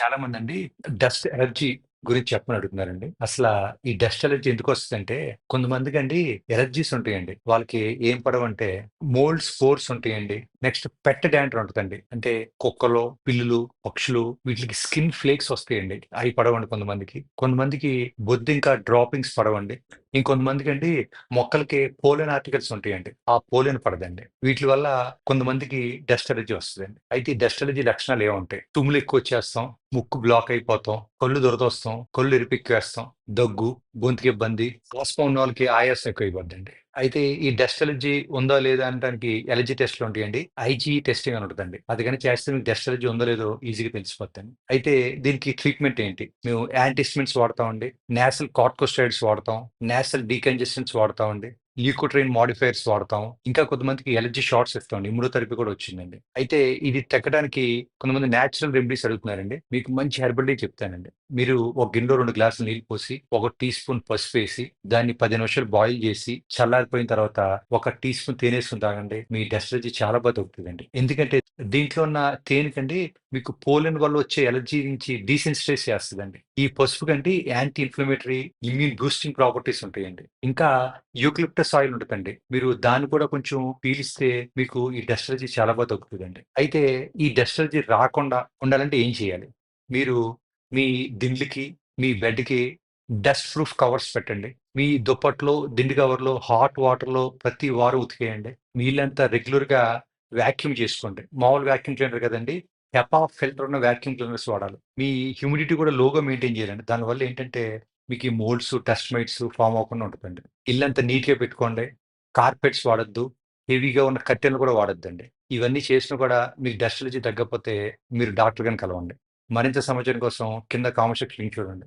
చాలా మంది అండి డస్ట్ ఎలర్జీ గురించి చెప్పమని అడుగుతున్నారండి. అసలు ఈ డస్ట్ ఎలర్జీ ఎందుకు వస్తుందంటే కొంతమందికి అండి ఎలర్జీస్ ఉంటాయండి. వాళ్ళకి ఏం పడవంటే మోల్డ్ స్పోర్స్ ఉంటాయండి. నెక్స్ట్ పెట్ డాంటర్ ఉంటుందండి అంటే కుక్కలు, పిల్లులు, పక్షులు వీటికి స్కిన్ ఫ్లేక్స్ వస్తాయండి. అవి పడవండి కొంతమందికి. కొంతమందికి బొద్దింక డ్రాపింగ్స్ పడవండి. ఇంకొంతమందికండి మొక్కలకి పోలెన్ ఆర్టికల్స్ ఉంటాయండి. ఆ పోలెన్ పడదండి. వీటి వల్ల కొంతమందికి డస్ట్ ఎలర్జీ వస్తుందండి అయితే ఈ డస్ట్ ఎలర్జీ లక్షణాలు ఏముంటాయి? తుమ్ములు ఎక్కువ వచ్చేస్తాం ముక్కు బ్లాక్ అయిపోతాం, కళ్ళు దురదొస్తాం, కళ్ళు ఇరిపిక్కేస్తాం దగ్గు, గొంతుకి ఇబ్బంది, ఉన్న వాళ్ళకి ఆయాసం ఎక్కువైపోద్దండి. అయితే ఈ డస్ట్ ఎలర్జీ ఉందా లేదా అనడానికి ఎలర్జీ టెస్ట్‌లు ఉంటాయండి. ఐజీ టెస్టింగ్ అని ఉంటుందండి అది కానీ చేస్తే మీకు డస్ట్ ఎలర్జీ ఉందో లేదో ఈజీగా తెలిసిపోతుంది అయితే దీనికి ట్రీట్మెంట్ ఏంటి? మేము యాంటిస్మెంట్స్ వాడతామండి. నేషనల్ కార్కోస్టైడ్స్ వాడతాం. నేషనల్ డీకంజెస్టెంట్స్ వాడతామండి. లీకోట్రైన్ మాడిఫైర్స్ వాడతాం. ఇంకా కొంతమందికి ఎలర్జీ షార్ట్స్ ఇస్తామండి. ఇమ్యునోథెరపీ కూడా వచ్చిందండి. అయితే ఇది తగ్గడానికి కొంతమంది నేచురల్ రెమెడీస్ అడుగుతున్నారండి. మీకు మంచి హెర్బల్ టీ చెప్తానండి. మీరు ఒక గిన్నెలో రెండు గ్లాసులు నీళ్ళు పోసి, ఒక టీ స్పూన్ పసుపు వేసి దాన్ని 10 నిమిషాలు బాయిల్ చేసి, చల్లారిపోయిన తర్వాత ఒక టీ స్పూన్ తేనెేసుకొని తాగండి. మీ డెస్ట్రజీ చాలా బాగా తగ్గుతదండి. ఎందుకంటే దీంట్లో ఉన్న తేనెకండి మీకు పోలిన్ వల్ల వచ్చే ఎలర్జీ నుంచి డీసెన్సిటైజ్ చేస్తుందండి ఈ పసుపు కంటే anti inflammatory, immune boosting properties ఉంటాయండి. ఇంకా యూక్లిప్టస్ ఆయిల్ ఉంటుందండి మీరు దాన్ని కూడా కొంచెం పీలిస్తే మీకు ఈ డెస్ట్రజీ చాలా బాగా తగ్గుతదండి. అయితే ఈ డెస్ట్రజీ రాకుండా ఉండాలంటే ఏం చేయాలి? మీరు మీ దిండ్లకి మీ బెడ్‌కి డస్ట్ ప్రూఫ్ కవర్స్ పెట్టండి. మీ దుప్పట్లో, దిండు కవర్‌లో హాట్ వాటర్‌లో ప్రతి వారం ఉతికేయండి. మీ ఇల్లంతా రెగ్యులర్‌గా వ్యాక్యూమ్ చేసుకోండి. మామూలు వ్యాక్యూమ్ క్లీనర్ కదండి హెపా ఫిల్టర్ ఉన్న వ్యాక్యూమ్ క్లీనర్స్ వాడాలి. మీ హ్యూమిడిటీ కూడా లోగా మెయింటైన్ చేయాలండి. దానివల్ల ఏంటంటే మీకు ఈ మోల్డ్స్, టస్ట్ మైట్స్ ఫార్మ్ అవ్వకుండా ఉంటుందండి ఇల్లంతా నీట్‌గా పెట్టుకోండి. కార్పెట్స్ వాడొద్దు. హెవీగా ఉన్న కర్టెన్‌లు కూడా వాడొద్దండి. ఇవన్నీ చేసినా కూడా మీకు డస్ట్ నుంచి తగ్గకపోతే మీరు డాక్టర్ కానీ కలవండి. మరింత సమాచారం కోసం కింద కామెంట్ సెక్షన్‌లో లింక్ చూడండి.